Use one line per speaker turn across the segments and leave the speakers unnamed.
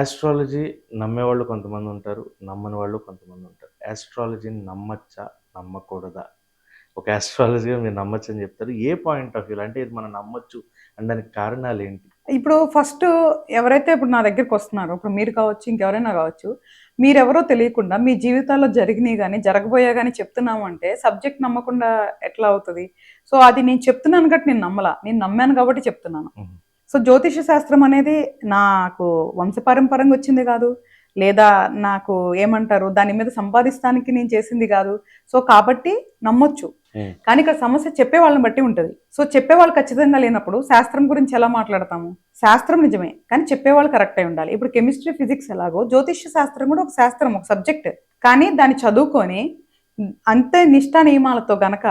Astrology నమ్మేవాళ్ళు కొంతమంది ఉంటారు నమ్మని వాళ్ళు కొంతమంది ఉంటారు. ఆస్ట్రాలజీని నమ్మచ్చా? నమ్మకూడదా? ఒక ఆస్ట్రాలజీగా మీరు నమ్మచ్చు అని చెప్తారు. ఏ పాయింట్ ఆఫ్ వ్యూ అంటే ఇది మనం నమ్మొచ్చు అనడానికి కారణాలు ఏంటి?
ఇప్పుడు ఫస్ట్ ఎవరైతే ఇప్పుడు నా దగ్గరికి వస్తున్నారో ఇప్పుడు మీరు కావచ్చు ఇంకెవరైనా కావచ్చు మీరెవరో తెలియకుండా మీ జీవితాల్లో జరిగినాయి కానీ జరగబోయా కానీ చెప్తున్నాము అంటే సబ్జెక్ట్ నమ్మకుండా ఎట్లా అవుతుంది? సో అది నేను చెప్తున్నాను కాబట్టి నేను నమ్మలా. నేను నమ్మాను కాబట్టి చెప్తున్నాను. సో జ్యోతిష శాస్త్రం అనేది నాకు వంశపారంపరంగా వచ్చింది కాదు. లేదా నాకు ఏమంటారు దాని మీద సంపాదిస్తానికి నేను చేసింది కాదు. సో కాబట్టి నమ్మొచ్చు. కానీ ఇక్కడ సమస్య చెప్పే వాళ్ళని బట్టి ఉంటుంది. సో చెప్పేవాళ్ళు ఖచ్చితంగా లేనప్పుడు శాస్త్రం గురించి ఎలా మాట్లాడతాము? శాస్త్రం నిజమే కానీ చెప్పేవాళ్ళు కరెక్ట్ అయి ఉండాలి. ఇప్పుడు కెమిస్ట్రీ ఫిజిక్స్ ఎలాగో జ్యోతిష్య శాస్త్రం కూడా ఒక శాస్త్రం ఒక సబ్జెక్ట్. కానీ దాన్ని చదువుకొని అంతే నిష్ఠా నియమాలతో గనక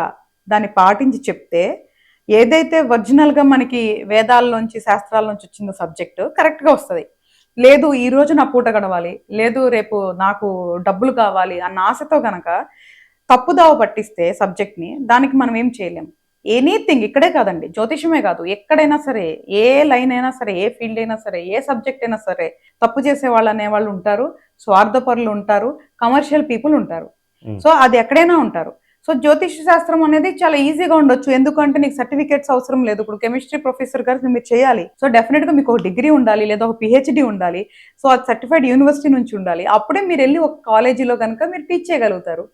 దాన్ని పాటించి చెప్తే ఏదైతే ఒరిజినల్గా మనకి వేదాల్లోంచి శాస్త్రాల నుంచి వచ్చిందో సబ్జెక్టు కరెక్ట్గా వస్తుంది. లేదు ఈ రోజు నా పూట గడవాలి లేదు రేపు నాకు డబ్బులు కావాలి అన్న ఆశతో గనక తప్పుదావ పట్టిస్తే సబ్జెక్ట్ని దానికి మనం ఏం చేయలేం. ఎనీథింగ్ ఇక్కడే కాదండి జ్యోతిషమే కాదు ఎక్కడైనా సరే ఏ లైన్ అయినా సరే ఏ ఫీల్డ్ అయినా సరే ఏ సబ్జెక్ట్ అయినా సరే తప్పు చేసే వాళ్ళు అనేవాళ్ళు ఉంటారు స్వార్థపరులు ఉంటారు కమర్షియల్ పీపుల్ ఉంటారు. సో అది ఎక్కడైనా ఉంటారు. సో జ్యోతిష శాస్త్రం అనేది చాలా ఈజీగా ఉండొచ్చు. ఎందుకంటే నీకు సర్టిఫికేట్స్ అవసరం లేదు. ఇప్పుడు కెమిస్ట్రీ ప్రొఫెసర్ గారు మీరు చేయాలి. సో డెఫినెట్గా మీకు ఒక డిగ్రీ ఉండాలి లేదా ఒక పిహెచ్డి ఉండాలి. సో అది సర్టిఫైడ్ యూనివర్సిటీ నుంచి ఉండాలి. అప్పుడే మీరు వెళ్ళి ఒక కాలేజీలో కనుక మీరు టీచ్ చేయగలుగుతారు.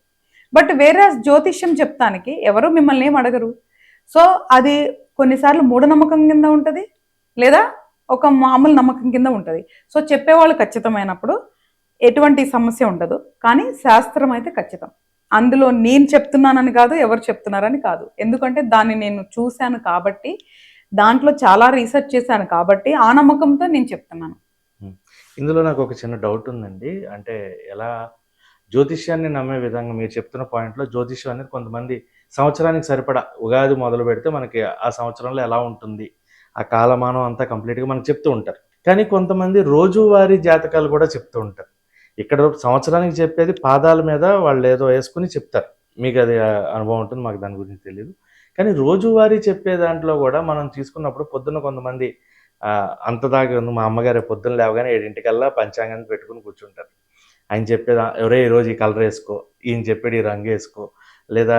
బట్ వేరే జ్యోతిష్యం చెప్తానికి ఎవరు మిమ్మల్ని ఏం అడగరు. సో అది కొన్నిసార్లు మూఢనమ్మకం కింద ఉంటుంది లేదా ఒక మామూలు నమ్మకం కింద ఉంటుంది. సో చెప్పేవాళ్ళు ఖచ్చితమైనప్పుడు ఎటువంటి సమస్య ఉండదు. కానీ శాస్త్రం అయితే ఖచ్చితం. అందులో నేను చెప్తున్నానని కాదు ఎవరు చెప్తున్నారని కాదు. ఎందుకంటే దాన్ని నేను చూశాను కాబట్టి దాంట్లో చాలా రీసెర్చ్ చేశాను కాబట్టి ఆ నమ్మకంతో నేను చెప్తున్నాను.
ఇందులో నాకు ఒక చిన్న డౌట్ ఉందండి. అంటే ఎలా జ్యోతిష్యాన్ని నమ్మే విధంగా మీరు చెప్తున్న పాయింట్లో జ్యోతిష్యం అనేది కొంతమంది సంవత్సరానికి సరిపడా ఉగాది మొదలు పెడితే మనకి ఆ సంవత్సరంలో ఎలా ఉంటుంది? ఆ కాలమానం అంతా కంప్లీట్గా మనకు చెప్తూ ఉంటారు. కానీ కొంతమంది రోజువారీ జాతకాలు కూడా చెప్తూ ఉంటారు. ఇక్కడ సంవత్సరానికి చెప్పేది పాదాల మీద వాళ్ళు ఏదో వేసుకుని చెప్తారు. మీకు అది అనుభవం ఉంటుంది మాకు దాని గురించి తెలియదు కానీ రోజువారీ చెప్పే దాంట్లో కూడా మనం తీసుకున్నప్పుడు పొద్దున్న కొంతమంది అంత దాకా ఉంది. మా అమ్మగారు పొద్దున్న లేవగానే ఏడింటికల్లా పంచాంగాన్ని పెట్టుకుని కూర్చుంటారు. ఆయన చెప్పేది ఎవరే ఈరోజు ఈ కలర్ వేసుకో ఈయన చెప్పేది ఈ రంగు వేసుకో లేదా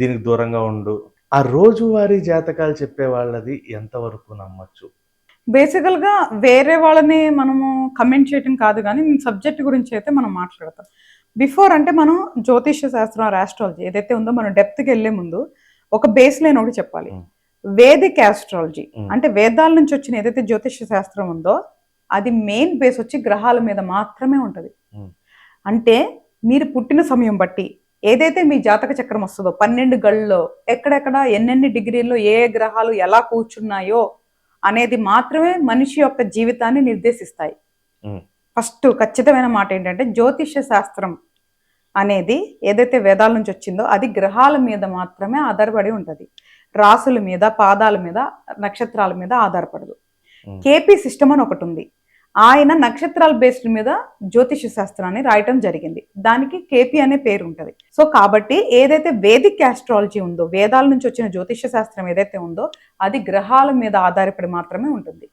దీనికి దూరంగా ఉండు. ఆ రోజువారీ జాతకాలు చెప్పే వాళ్ళది ఎంతవరకు నమ్మచ్చు?
బేసికల్గా వేరే వాళ్ళని మనము కమెంట్ చేయటం కాదు కానీ నేను సబ్జెక్ట్ గురించి అయితే మనం మాట్లాడతాం బిఫోర్ అంటే మనం జ్యోతిష్య శాస్త్రం ఆస్ట్రాలజీ ఏదైతే ఉందో మనం డెప్త్కి వెళ్ళే ముందు ఒక బేస్ లైన్ ఒకటి చెప్పాలి. Vedic astrology. అంటే వేదాల నుంచి వచ్చిన ఏదైతే జ్యోతిష్య శాస్త్రం ఉందో అది మెయిన్ బేస్ వచ్చి గ్రహాల మీద మాత్రమే ఉంటది. అంటే మీరు పుట్టిన సమయం బట్టి ఏదైతే మీ జాతక చక్రం వస్తుందో పన్నెండు గళ్ళలో ఎక్కడెక్కడ ఎన్నెన్ని డిగ్రీల్లో ఏ గ్రహాలు ఎలా కూర్చున్నాయో అనేది మాత్రమే మనిషి యొక్క జీవితాన్ని నిర్దేశిస్తాయి. ఫస్ట్ ఖచ్చితమైన మాట ఏంటంటే జ్యోతిష్య శాస్త్రం అనేది ఏదైతే వేదాల నుంచి వచ్చిందో అది గ్రహాల మీద మాత్రమే ఆధారపడి ఉంటుంది. రాసుల మీద పాదాల మీద నక్షత్రాల మీద ఆధారపడదు. కేపీ సిస్టమ్ అని ఒకటి ఉంది. ఆయన నక్షత్రాల బేస్డ్ మీద జ్యోతిష శాస్త్రాన్ని రాయటం జరిగింది. దానికి కేపీ అనే పేరు ఉంటుంది. సో కాబట్టి ఏదైతే వేదిక్ ఆస్ట్రాలజీ ఉందో వేదాల నుంచి వచ్చిన జ్యోతిష శాస్త్రం ఏదైతే ఉందో అది గ్రహాల మీద ఆధారపడి మాత్రమే ఉంటుంది.